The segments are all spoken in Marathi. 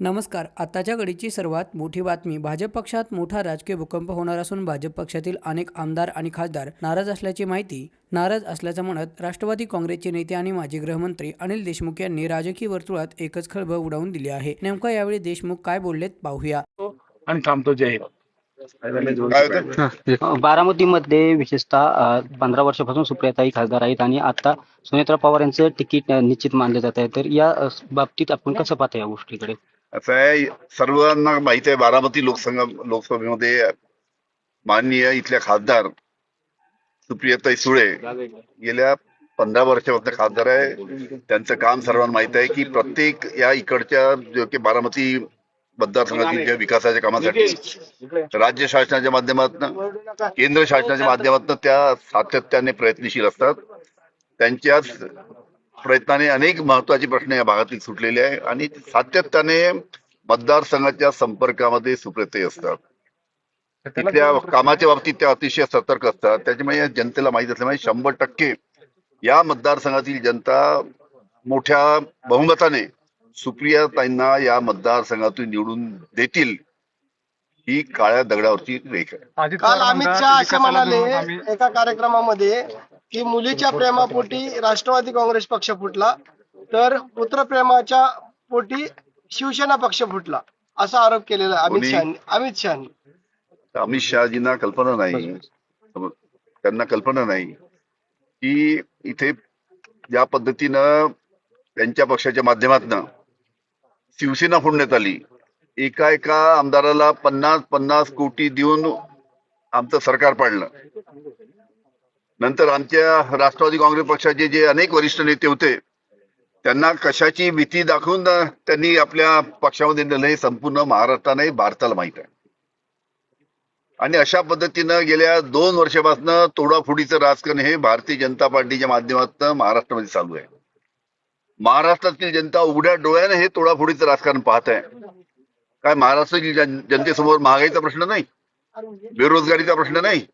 नमस्कार. आताच्या घडीची सर्वात मोठी बातमी भाजप पक्षात मोठा राजकीय भूकंप होणार असून भाजप पक्षातील अनेक आमदार आणि खासदार नाराज असल्याची माहिती नाराज असल्याचं म्हणत राष्ट्रवादी काँग्रेसचे नेते आणि माजी गृहमंत्री अनिल देशमुख यांनी राजकीय वर्तुळात एकच खळबळ उडावून दिली आहे. नेमका यावेळी देशमुख काय बोललेत पाहूया. आणि थांबतो. जय बारामतीमध्ये विशेषतः पंधरा वर्षापासून सुप्रियाताई खासदार आहेत आणि आता सुनेत्रा पवार यांचं तिकीट निश्चित मानलं जात आहे. तर या बाबतीत आपण कसं पाहता या गोष्टीकडे? असं आहे सर्वांना माहिती आहे बारामती लोकसंघ लोकसभेमध्ये माननीय इथल्या खासदार सुप्रियाताई सुळे गेल्या पंधरा वर्षापासून खासदार आहे. त्यांचं काम सर्वांना माहीत आहे की प्रत्येक या इकडच्या बारामती मतदारसंघातील विकासाच्या कामासाठी राज्य शासनाच्या माध्यमातून केंद्र शासनाच्या माध्यमातून त्या सातत्याने प्रयत्नशील असतात. त्यांच्याच प्रयत्नाने अनेक महत्त्वाचे प्रश्न या भागातील सुटलेले आहे आणि सातत्याने मतदारसंघाच्या संपर्कामध्ये सुप्रते असतात. तिथल्या कामाच्या बाबतीत त्या अतिशय सतर्क असतात. त्याच्यामुळे या जनतेला माहीत असल्यामुळे शंभर टक्के या मतदारसंघातील जनता मोठ्या बहुमताने सुप्रियाताईंना या मतदारसंघातून निवडून देतील ही काळ्या दगडावरची रेख आहे. काल अमित शहा असे म्हणाले एका कार्यक्रमामध्ये की मुलीच्या प्रेमापोटी राष्ट्रवादी काँग्रेस पक्ष फुटला तर पुत्रप्रेमाच्या पोटी शिवसेना पक्ष फुटला असा आरोप केलेला अमित? शहानी अमित तर अमित शहाजींना कल्पना नाही. त्यांना कल्पना नाही की इथे ज्या पद्धतीनं त्यांच्या पक्षाच्या माध्यमातून शिवसेना फोडण्यात आली. एका एका आमदाराला पन्नास पन्नास कोटी देऊन आमचं सरकार पाडलं. नंतर आमच्या राष्ट्रवादी काँग्रेस पक्षाचे जे अनेक वरिष्ठ नेते होते त्यांना कशाची भीती दाखवून त्यांनी आपल्या पक्षामध्ये नेलं हे संपूर्ण महाराष्ट्राने भारताला माहीत आहे. आणि अशा पद्धतीनं गेल्या दोन वर्षापासून तोडाफोडीचं राजकारण हे भारतीय जनता पार्टीच्या माध्यमातून महाराष्ट्रामध्ये चालू आहे. महाराष्ट्रातील जनता उघड्या डोळ्याने हे तोडाफोडीचं राजकारण पाहत आहे. काय महाराष्ट्रातील जनतेसमोर महागाईचा प्रश्न नाही? बेरोजगारीचा प्रश्न नाही?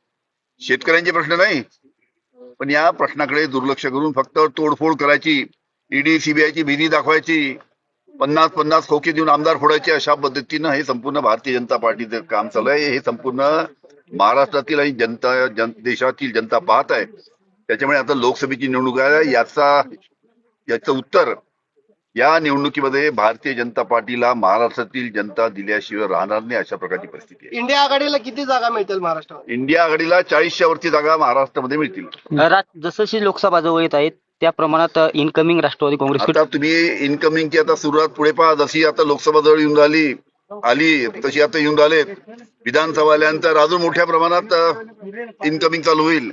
शेतकऱ्यांचे प्रश्न नाही? पण या प्रश्नाकडे दुर्लक्ष करून फक्त तोडफोड करायची ईडी सीबीआयची भीती दाखवायची पन्नास पन्नास खोके देऊन आमदार फोडायचे अशा पद्धतीनं हे संपूर्ण भारतीय जनता पार्टीचं काम चालू आहे. हे संपूर्ण महाराष्ट्रातील आणि जनता जन देशातील जनता पाहत आहे. त्याच्यामुळे आता लोकसभेची निवडणूक आहे. याचा याचं उत्तर या निवडणुकीमध्ये भारतीय जनता पार्टीला महाराष्ट्रातील जनता दिल्याशिवाय राहणार नाही अशा प्रकारची परिस्थिती आहे. इंडिया आघाडीला किती जागा मिळतील महाराष्ट्रात? इंडिया आघाडीला चाळीसच्या वरती जागा महाराष्ट्रामध्ये मिळतील. रा- जसं लोकसभा जवळ येत आहेत त्या प्रमाणात इनकमिंग राष्ट्रवादी काँग्रेस आता तुम्ही इन्कमिंगची आता सुरुवात पुढे पहा. जशी आता लोकसभा जवळ येऊन राहिली आली तशी आता येऊन राहिलेत. विधानसभा आल्यानंतर अजून मोठ्या प्रमाणात इन्कमिंग चालू होईल.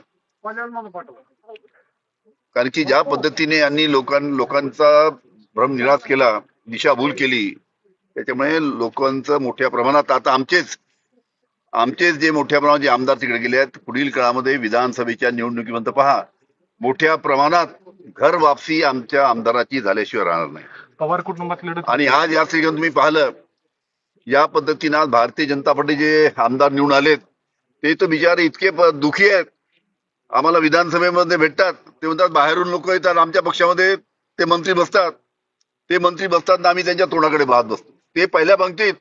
कारण की ज्या पद्धतीने यांनी लोकां लोकांचा भ्रम निराश केला दिशाभूल केली. त्याच्यामुळे लोकांचं मोठ्या प्रमाणात आता आमचेच आमचेच जे मोठ्या प्रमाणात जे आमदार तिकडे गेले आहेत पुढील काळामध्ये विधानसभेच्या निवडणुकीपर्यंत पहा मोठ्या प्रमाणात घर वापसी आमच्या आमदाराची झाल्याशिवाय राहणार नाही. पवार कुटुंबात लढत आणि आज या ठिकाणी तुम्ही पाहिलं या पद्धतीनं आज भारतीय जनता पार्टीचे आमदार निवडून आलेत ते तर बिचारे इतके दुखी आहेत. आम्हाला विधानसभेमध्ये भेटतात ते म्हणतात बाहेरून लोक येतात आमच्या पक्षामध्ये ते मंत्री बसतात. ते मंत्री बसतात ना आम्ही त्यांच्या तोंडाकडे पाहत बसतो. ते पहिल्या पंक्तीत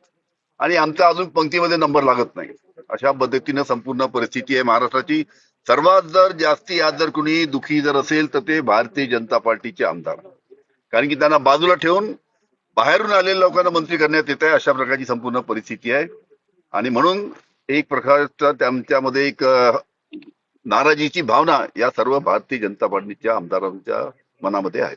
आणि आमचा अजून पंक्तीमध्ये नंबर लागत नाही. अशा पद्धतीनं संपूर्ण परिस्थिती आहे. महाराष्ट्राची सर्वात जर जास्ती आज जर कुणी दुखी जर असेल तर ते भारतीय जनता पार्टीचे आमदार. कारण की त्यांना बाजूला ठेवून बाहेरून आलेल्या लोकांना मंत्री करण्यात येत आहे. अशा प्रकारची संपूर्ण परिस्थिती आहे. आणि म्हणून एक प्रकारचा त्यांच्यामध्ये एक नाराजीची भावना या सर्व भारतीय जनता पार्टीच्या आमदारांच्या मनामध्ये आहे.